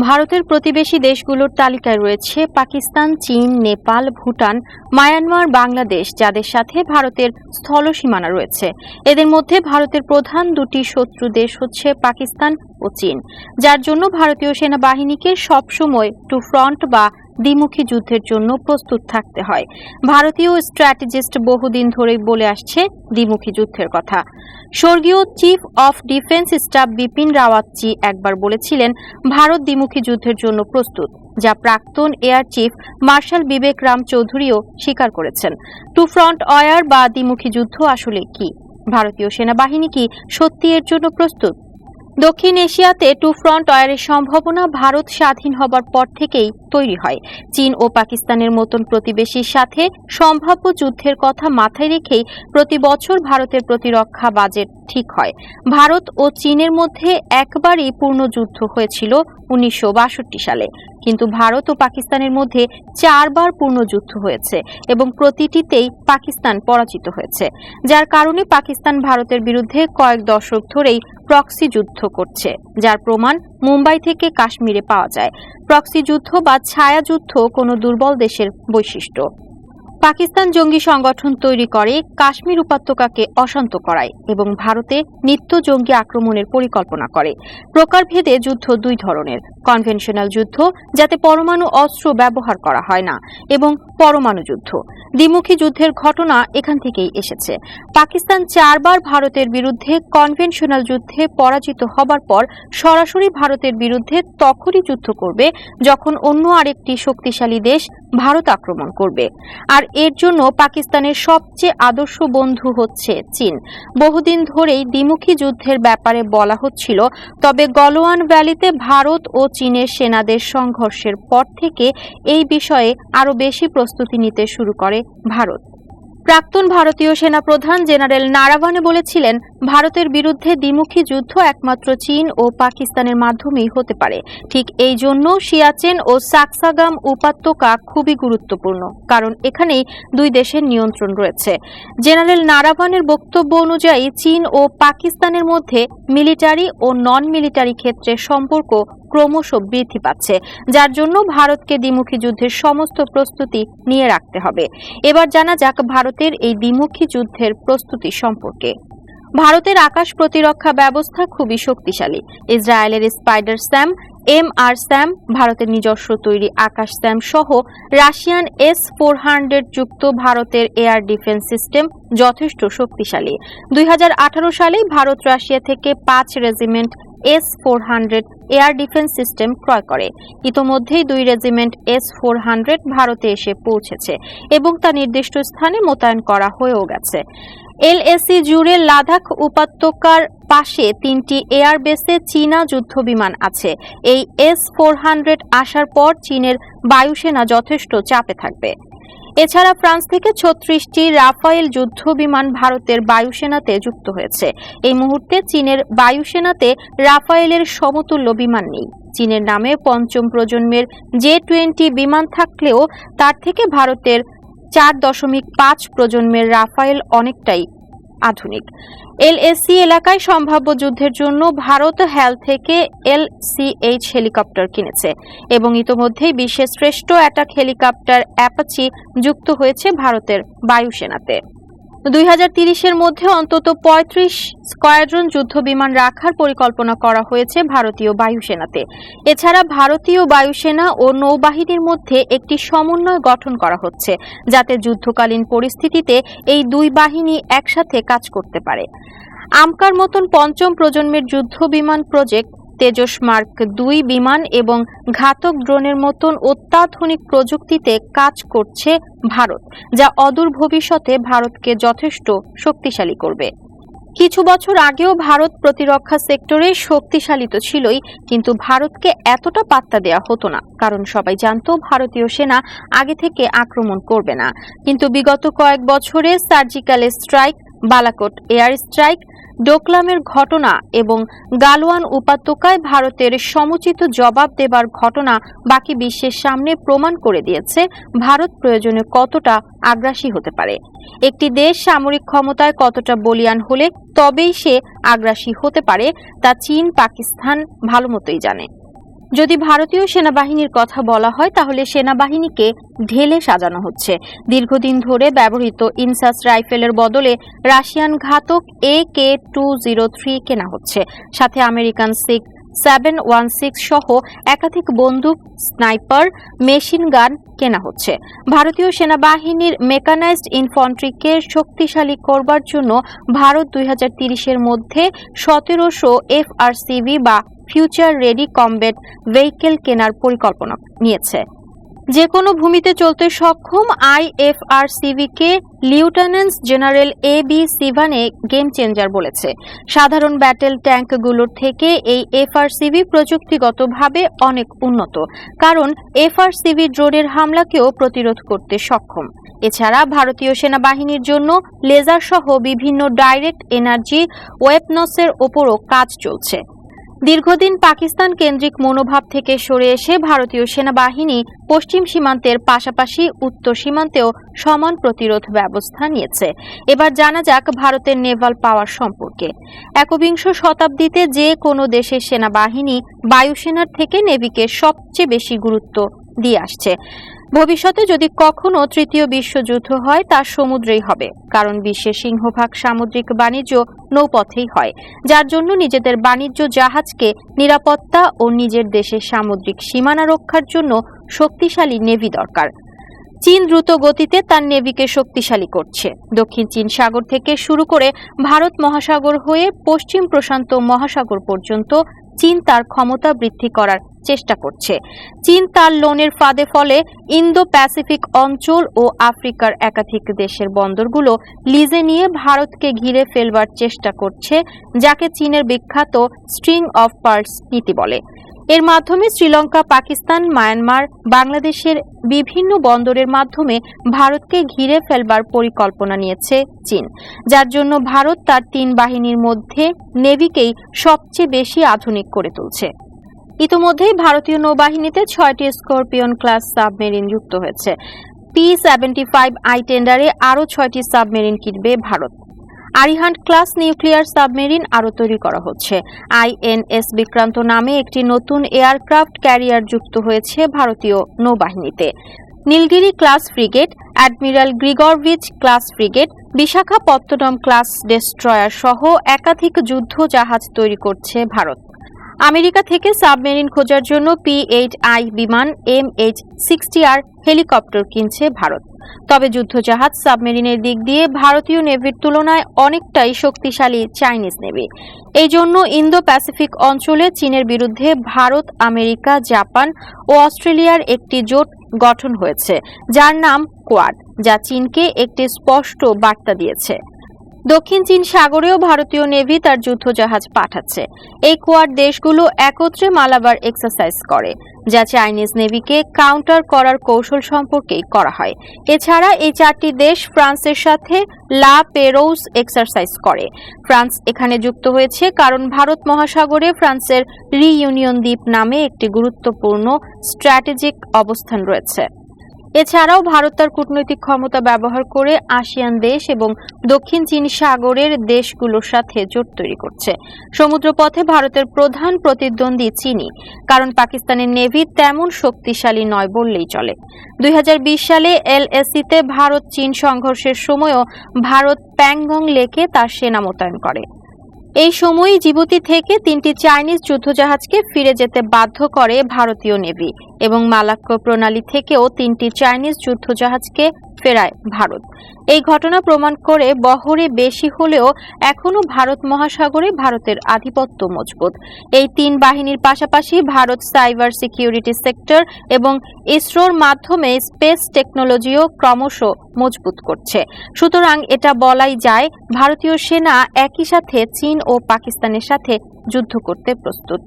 ভারতের প্রতিবেশী দেশগুলোর তালিকায় রয়েছে পাকিস্তান, চীন, নেপাল, ভুটান, মায়ানমার, বাংলাদেশ, যাদের সাথে ভারতের স্থল সীমানা রয়েছে। এদের মধ্যে ভারতের প্রধান দুটি শত্রু দেশ হচ্ছে পাকিস্তান ও চীন, যার জন্য ভারতীয় সেনাবাহিনীকে সবসময় টু ফ্রন্ট বা দ্বিমুখী যুদ্ধের জন্য প্রস্তুত থাকতে হয়। ভারতীয় স্ট্র্যাটেজিস্ট বহুদিন ধরেই বলে আসছে দ্বিমুখী যুদ্ধের কথা। স্বর্গীয় chief of defence staff Bipin Rawatji একবার বলেছিলেন, ভারত দ্বিমুখী যুদ্ধের জন্য প্রস্তুত যা প্রাক্তন air chief marshal Vivek Ram চৌধুরীও স্বীকার করেছেন। টু ফ্রন্ট অয়ার বা দ্বিমুখী যুদ্ধ আসলে কি? ভারতীয় সেনাবাহিনী কি সত্যি এর জন্য প্রস্তুত? দক্ষিণ এশিয়াতে টু ফ্রন্ট অয়ারের সম্ভাবনা ভারত স্বাধীন হবার পর থেকেই তৈরি হয়। চীন ও পাকিস্তানের মতন প্রতিবেশীর সাথে সম্ভাব্য যুদ্ধের কথা মাথায় রেখেই প্রতি বছর ভারতের প্রতিরক্ষা বাজেট ঠিক হয়। ভারত ও চীনের মধ্যে একবারই পূর্ণ যুদ্ধ হয়েছিল উনিশশো বাষট্টি সালে। কিন্তু ভারত ও পাকিস্তানের মধ্যে চারবার পূর্ণ যুদ্ধ হয়েছে এবং প্রতিটিতেই পাকিস্তান পরাজিত হয়েছে, যার কারণে পাকিস্তান ভারতের বিরুদ্ধে কয়েক দশক ধরেই প্রক্সি যুদ্ধ করছে, যার প্রমাণ মুম্বাই থেকে কাশ্মীরে পাওয়া যায়। প্রক্সি যুদ্ধ বা ছায়া যুদ্ধ কোনো দুর্বল দেশের বৈশিষ্ট্য। পাকিস্তান জঙ্গি সংগঠন তৈরি করে কাশ্মীর উপত্যকাকে অশান্ত করায় এবং ভারতে নিত্য জঙ্গি আক্রমণের পরিকল্পনা করে। প্রকারভেদে যুদ্ধ দুই ধরনের। কনভেনশনাল যুদ্ধ, যাতে পরমাণু অস্ত্র ব্যবহার করা হয় না, এবং পরমাণু যুদ্ধ। দ্বিমুখী যুদ্ধের ঘটনা এখান থেকেই এসেছে। পাকিস্তান চারবার ভারতের বিরুদ্ধে কনভেনশনাল যুদ্ধে পরাজিত হবার পর সরাসরি ভারতের বিরুদ্ধে তখনই যুদ্ধ করবে যখন অন্য আরেকটি শক্তিশালী দেশ ভারত আক্রমণ করবে। আর এর জন্য পাকিস্তানের সবচেয়ে আদর্শ বন্ধু হচ্ছে চীন। বহুদিন ধরেই দ্বিমুখী যুদ্ধের ব্যাপারে বলা হচ্ছিল, তবে গলোয়ান ভ্যালিতে ভারত ও চীনের সেনাদের সংঘর্ষের পর থেকে এই বিষয়ে আরও বেশি প্রস্তুতি নিতে শুরু করে ভারত। প্রাক্তন ভারতীয় সেনা প্রধান জেনারেল নারাভানে বলেছিলেন, ভারতের বিরুদ্ধে দ্বিমুখী যুদ্ধ একমাত্র চীন ও পাকিস্তানের মাধ্যমেই হতে পারে। ঠিক এই জন্য সিয়াচেন ও সাকসাগাম উপত্যকা খুবই গুরুত্বপূর্ণ, কারণ এখানেই দুই দেশের নিয়ন্ত্রণ রয়েছে। জেনারেল নারাভানের বক্তব্য অনুযায়ী, চীন ও পাকিস্তানের মধ্যে মিলিটারি ও নন মিলিটারি ক্ষেত্রে সম্পর্ক ক্রমশ বৃদ্ধি পাচ্ছে, যার জন্য ভারতকে দ্বিমুখী যুদ্ধের সমস্ত প্রস্তুতি নিয়ে রাখতে হবে। এবার জানা যাক ভারতের এই দ্বিমুখী যুদ্ধের প্রস্তুতি সম্পর্কে। ভারতের আকাশ প্রতিরক্ষা ব্যবস্থা খুবই শক্তিশালী। ইসরায়েলের Spyder SAM M R SAM, ভারতের নিজস্ব তৈরি আকাশ স্যাম সহ রাশিয়ান এস ফোর হান্ড্রেড যুক্ত ভারতের এয়ার ডিফেন্স সিস্টেম যথেষ্ট শক্তিশালী। দুই হাজার আঠারো সালে ভারত রাশিয়া থেকে পাঁচ regiment S four hundred air defence system ক্রয় করে। ইতোমধ্যেই দুই রেজিমেন্ট এস ফোর হান্ড্রেড ভারতে এসে পৌঁছেছে এবং তা নির্দিষ্ট স্থানে মোতায়েন করা হয়েও গেছে। এলএসি জুড়ে লাদাখ উপত্যকার পাশে তিনটি এয়ারবেসে চীনা যুদ্ধবিমান আছে। এই এস ফোর হান্ড্রেড আসার পর চীনের বায়ুসেনা যথেষ্ট চাপে থাকবে। এছাড়া ফ্রান্স থেকে ছত্রিশটি রাফায়েল যুদ্ধ বিমান ভারতের বায়ুসেনাতে যুক্ত হয়েছে। এই মুহূর্তে চীনের বায়ুসেনাতে রাফায়েলের সমতুল্য বিমান নেই। চীনের নামে পঞ্চম প্রজন্মের জে টোয়েন্টি বিমান থাকলেও তার থেকে ভারতের চার দশমিক পাঁচ প্রজন্মের রাফায়েল অনেকটাই আধুনিক। এলএসি এলাকায় সম্ভাব্য যুদ্ধের জন্য ভারত হ্যাল থেকে এলসিএইচ হেলিকপ্টার কিনেছে এবং ইতোমধ্যেই বিশ্বের শ্রেষ্ঠ অ্যাটাক হেলিকপ্টার অ্যাপাচি যুক্ত হয়েছে ভারতের বায়ুসেনাতে। দুই তিরিশের মধ্যে অন্তত পঁয়ত্রিশ স্কোয়াড্রন যুদ্ধ বিমান রাখার পরিকল্পনা করা হয়েছে ভারতীয় বায়ুসেনাতে। এছাড়া ভারতীয় বায়ুসেনা ও নৌবাহিনীর মধ্যে একটি সমন্বয় গঠন করা হচ্ছে, যাতে যুদ্ধকালীন পরিস্থিতিতে এই দুই বাহিনী একসাথে কাজ করতে পারে। আমকার মতন পঞ্চম প্রজন্মের যুদ্ধ বিমান প্রজেক্ট তেজস মার্ক দুই বিমান এবং ঘাতক ড্রোনের মতন অত্যাধুনিক প্রযুক্তিতে কাজ করছে ভারত, যা অদূর ভবিষ্যতে ভারতকে যথেষ্ট শক্তিশালী করবে। কিছু বছর আগেও ভারত প্রতিরক্ষা সেক্টরে শক্তিশালী তো ছিলই, কিন্তু ভারতকে এতটা পাত্তা দেওয়া হতো না, কারণ সবাই জানত ভারতীয় সেনা আগে থেকে আক্রমণ করবে না। কিন্তু বিগত কয়েক বছরে surgical strike, Balakot air strike ডোকলামের ঘটনা এবং গালোয়ান উপত্যকায় ভারতের সমুচিত জবাব দেবার ঘটনা বাকি বিশ্বের সামনে প্রমাণ করে দিয়েছে ভারত প্রয়োজনে কতটা আগ্রাসী হতে পারে। একটি দেশ সামরিক ক্ষমতায় কতটা বলিয়ান হলে তবেই সে আগ্রাসী হতে পারে তা চীন, পাকিস্তান ভালোমতোই জানে। যদি ভারতীয় সেনাবাহিনীর কথা বলা হয়, তাহলে সেনাবাহিনীকে ঢেলে সাজানো হচ্ছে। দীর্ঘদিন ধরে ব্যবহৃত ইনসাস রাইফেলের বদলে রাশিয়ান ঘাতক A K two zero three কেনা হচ্ছে। সাথে American six seven one six সহ একাধিক বন্দুক স্নাইপার মেশিন গান কেনা হচ্ছে ভারতীয় সেনাবাহিনীর মেকানাইজড ইনফন্ট্রিকে শক্তিশালী করবার জন্য ভারত দুই তিরিশের মধ্যে সতেরোশো এফআরসিভি বা ফিউচার রেডি কমব্যাট ভেহিকেল কেনার পরিকল্পনা নিয়েছে যে কোনো ভূমিতে চলতে সক্ষম আইএফআরসিভি কে লিউটেন্যান্ট জেনারেল এ বি সিভানে গেম চেঞ্জার বলেছে। সাধারণ ব্যাটেল ট্যাঙ্কগুলোর থেকে এই এফআরসিভি প্রযুক্তিগতভাবে অনেক উন্নত, কারণ এফআরসিভি ড্রোনের হামলাকেও প্রতিরোধ করতে সক্ষম। এছাড়া ভারতীয় সেনাবাহিনীর জন্য লেজার সহ বিভিন্ন ডাইরেক্ট এনার্জি ওয়েপনসের ওপরও কাজ চলছে। দীর্ঘদিন পাকিস্তান কেন্দ্রিক মনোভাব থেকে সরে এসে ভারতীয় সেনাবাহিনী পশ্চিম সীমান্তের পাশাপাশি উত্তর সীমান্তেও সমান প্রতিরোধ ব্যবস্থা নিয়েছে। এবার জানা যাক ভারতের নেভাল পাওয়ার সম্পর্কে। একবিংশ শতাব্দীতে যে কোনো দেশের সেনাবাহিনী বায়ুসেনার থেকে নেভিকে সবচেয়ে বেশি গুরুত্ব দিয়ে আসছে। ভবিষ্যতে যদি কখনো তৃতীয় বিশ্বযুদ্ধ হয়, তা সমুদ্রেই হবে, কারণ বিশ্বের সিংহভাগ সামুদ্রিক বাণিজ্য নৌপথেই হয়, যার জন্য নিজেদের বাণিজ্য জাহাজকে নিরাপত্তা ও নিজের দেশের সামুদ্রিক সীমানা রক্ষার জন্য শক্তিশালী নেভি দরকার। চীন দ্রুত গতিতে তার নেভিকে শক্তিশালী করছে। দক্ষিণ চীন সাগর থেকে শুরু করে ভারত মহাসাগর হয়ে পশ্চিম প্রশান্ত মহাসাগর পর্যন্ত চীন তার ক্ষমতা বৃদ্ধি করার চেষ্টা করছে। চীন তার লোনের ফাঁদে ফলে ইন্দো প্যাসিফিক অঞ্চল ও আফ্রিকার একাধিক দেশের বন্দরগুলো লিজে নিয়ে ভারতকে ঘিরে ফেলবার চেষ্টা করছে, যাকে চীনের বিখ্যাত স্ট্রিং অফ পার্টস নীতি বলে। এর মাধ্যমে শ্রীলঙ্কা, পাকিস্তান, মায়ানমার, বাংলাদেশের বিভিন্ন বন্দরের মাধ্যমে ভারতকে ঘিরে ফেলবার পরিকল্পনা নিয়েছে চীন। যার জন্য ভারত তার তিন বাহিনীর মধ্যে নেভিকেই সবচেয়ে বেশি আধুনিক করে তুলছে। ইতোমধ্যেই ভারতীয় নৌবাহিনীতে ছয়টি স্করপিয়ন ক্লাস সাবমেরিন যুক্ত হয়েছে। পি সেভেন্টি ফাইভ আই টেন্ডারে আরও ছয়টি সাবমেরিন কিনবে Bharat. Arihant class nuclear submarine আরও তৈরি করা হচ্ছে। আইএনএস বিক্রান্ত নামে একটি নতুন এয়ারক্রাফট ক্যারিয়ার যুক্ত হয়েছে ভারতীয় নৌবাহিনীতে। Nilgiri class frigate, admiral Grigorovich class frigate Visakhapatnam class destroyer সহ একাধিক যুদ্ধ জাহাজ তৈরি করছে ভারত। আমেরিকা থেকে সাবমেরিন খোঁজার জন্য পি এইট আই বিমান M H sixty R helicopter কিনছে ভারত। তবে যুদ্ধজাহাজ সাবমেরিনের দিক দিয়ে ভারতীয় নেভির তুলনায় অনেকটাই শক্তিশালী চাইনিজ নেভি। এই জন্য ইন্দো প্যাসিফিক অঞ্চলে চীনের বিরুদ্ধে ভারত, আমেরিকা, জাপান ও অস্ট্রেলিয়ার একটি জোট গঠন হয়েছে, যার নাম কোয়াড, যা চীনকে একটি স্পষ্ট বার্তা দিয়েছে। দক্ষিণ চীন সাগরেও ভারতীয় নেভি তার যুদ্ধজাহাজ পাঠাচ্ছে। এই কোয়াড দেশগুলো একত্রে মালাবার এক্সারসাইজ করে। যা চাইনিজ নেভিকে কাউন্টার করার কৌশল সম্পর্কে করা হয়। এছাড়া এই চারটি দেশ ফ্রান্সের সাথে লা পেরোস এক্সারসাইজ করে। ফ্রান্স এখানে যুক্ত হয়েছে কারণ ভারত মহাসাগরে ফ্রান্সের রিইউনিয়ন দ্বীপ নামে একটি গুরুত্বপূর্ণ স্ট্র্যাটেজিক অবস্থান রয়েছে। এছাড়াও ভারত তার কূটনৈতিক ক্ষমতা ব্যবহার করে আসিয়ান দেশ এবং দক্ষিণ চীন সাগরের দেশগুলোর সাথে জোট তৈরি করছে। সমুদ্রপথে ভারতের প্রধান প্রতিদ্বন্দ্বী চীনই, কারণ পাকিস্তানের নেভি তেমন শক্তিশালী নয় বললেই চলে। দুই হাজার বিশ সালে এলএসিতে ভারত চীন সংঘর্ষের সময়ও ভারত প্যাংগং লেকে তার সেনা মোতায়েন করে। এই সময়ই জিবুতি থেকে তিনটি চাইনিজ যুদ্ধজাহাজকে ফিরে যেতে বাধ্য করে ভারতীয় নেভি এবং মালাক্কো প্রণালী থেকেও তিনটি চাইনিজ যুদ্ধজাহাজকে ফেরায় ভারত। এই ঘটনা প্রমাণ করে বহরে বেশি হলেও এখনও ভারত মহাসাগরে ভারতের আধিপত্য মজবুত। এই তিন বাহিনীর পাশাপাশি ভারত সাইবার সিকিউরিটি সেক্টর এবং ইসরোর মাধ্যমে স্পেস টেকনোলজিও ক্রমশ মজবুত করছে। সুতরাং এটা বলাই যায়, ভারতীয় সেনা একই সাথে চীন ও পাকিস্তানের সাথে যুদ্ধ করতে প্রস্তুত।